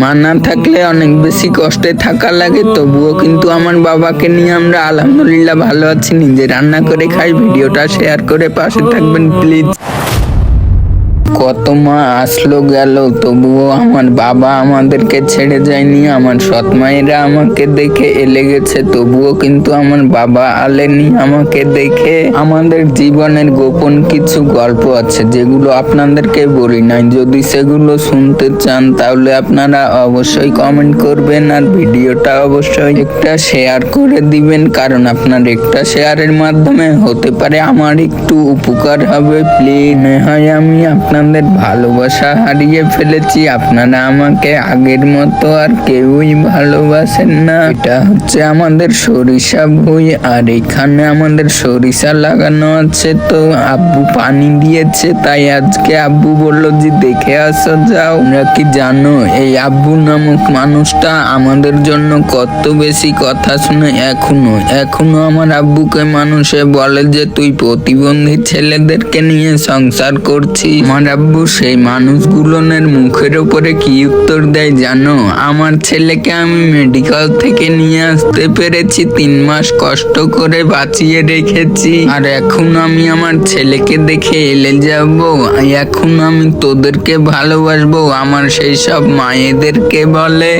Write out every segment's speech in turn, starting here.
মা না থাকলে অনেক বেশি কষ্টে থাকা লাগে, তবুও কিন্তু আমার বাবাকে নিয়ে আমরা আলহামদুলিল্লাহ ভালো আছি। নিজে রান্না করে খাই, ভিডিওটা শেয়ার করে পাশে থাকবেন প্লিজ কত মা আসলো গেল, তবুও আমার বাবা আমাদেরকে ছেড়ে যায়নি, আমার সৎ মায়েরা আমাকে দেখে এলে গেছে, তবুও কিন্তু আমার বাবা আলেনি আমাকে দেখে। আমাদের জীবনের গোপন কিছু গল্প আছে, যেগুলো আপনাদেরকে বলি নাই। যদি সেগুলো শুনতে চান, তাহলে আপনারা অবশ্যই কমেন্ট করবেন, আর ভিডিওটা অবশ্যই একটা শেয়ার করে দিবেন, কারণ আপনার একটা শেয়ারের মাধ্যমে হতে পারে আমার একটু উপকার হবে। প্লিজ হয় আমি আপনাদের ভালোবাসা হারিয়ে ফেলেছি। আপনারা আমাকে আগের মতো আর কেউই ভালোবাসেন না। এটা হচ্ছে আমাদের সরিষা ভুই, আর এখানে আমাদের সরিষা লাগানো আছে। তো আব্বু পানি দিয়েছে, তাই আজকে আব্বু বলল যে, দেখে আসা, যাও। তোমরা কি জানো, এই আব্বু নামক মানুষটা আমাদের জন্য কত বেশি কথা শুনে এখনও এখনও আমার আব্বুকে মানুষে বলে যে, তুই প্রতিবন্ধী ছেলেদেরকে নিয়ে সংসার করছিস। আমার আব্বু সেই মানুষগুলোনের মুখের উপরে কি উত্তর দেয় জানো? আমার ছেলেকে আমি মেডিকেল থেকে নিয়ে আসতে পেরেছি, তিন মাস কষ্ট করে বাঁচিয়ে রেখেছি। আর এখন আমি আমার ছেলেকে দেখে এলে যাব, এখন আমি তোদেরকে ভালোবাসবো, আমার সেই সব মায়েদেরকে বলে।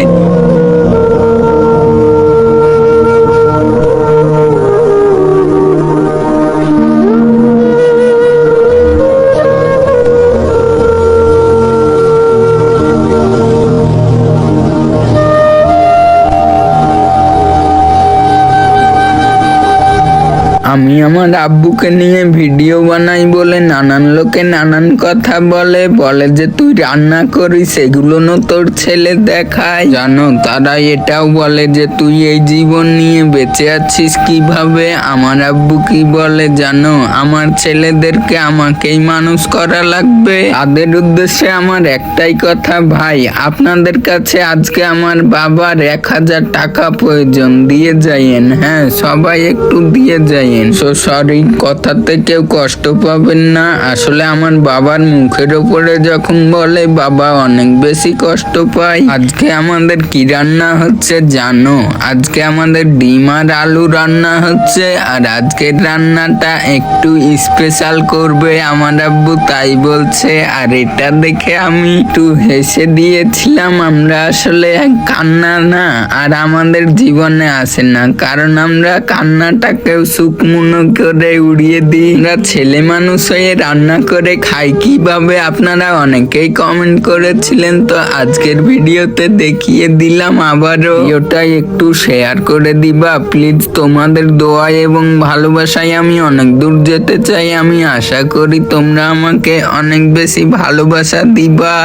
আমি আমার আব্বুকে নিয়ে ভিডিও বানাই বলে, নানান লোকে নানান কথা বলে বলে যে তুই রান্না করিস সেগুলো না তোর ছেলে দেখায়। জানো, তারা এটাও বলে যে তুই এই জীবন নিয়ে বেঁচে আছিস কীভাবে? আমার আব্বু কি বলে, জানো, আমার ছেলেদেরকে আমাকেই মানুষ করা লাগবে। তাদের উদ্দেশ্যে আমার একটাই কথা, ভাই, আপনাদের কাছে আজকে আমার বাবার এক হাজার টাকা প্রয়োজন, দিয়ে যাইয়েন হ্যাঁ সবাই একটু দিয়ে যাইয়েন। সো সরি, কথাতে কেউ কষ্ট পাবেন না। আসলে আমার বাবার মুখের উপরে যখন বলে, বাবা অনেক বেশি কষ্ট পায়। আজকে আমাদের কি রান্না হচ্ছে জানো? আজকে আমাদের ডিম আর আলু রান্না হচ্ছে, আর আজকের রান্নাটা একটু স্পেশাল করবে আমার আব্বু, তাই বলছে, আর এটা দেখে আমি একটু হেসে দিয়েছিলাম, আমরা আসলে কান্না না, আর আমাদের জীবনে আসে না, কারণ আমরা কান্নাটাকেও সুখ মনে করে উড়িয়ে দিই। আমরা ছেলে মানুষ হয়ে রান্না করে খাই কীভাবে? আপনারা অনেকেই কমেন্ট করেছিলেন, তো আজকের ভিডিওতে দেখিয়ে দিলাম আবারও। ভিডিওটা একটু শেয়ার করে দিবা প্লিজ তোমাদের দোয়া এবং ভালোবাসায় আমি অনেক দূর যেতে চাই। আমি আশা করি তোমরা আমাকে অনেক বেশি ভালোবাসা দিবা।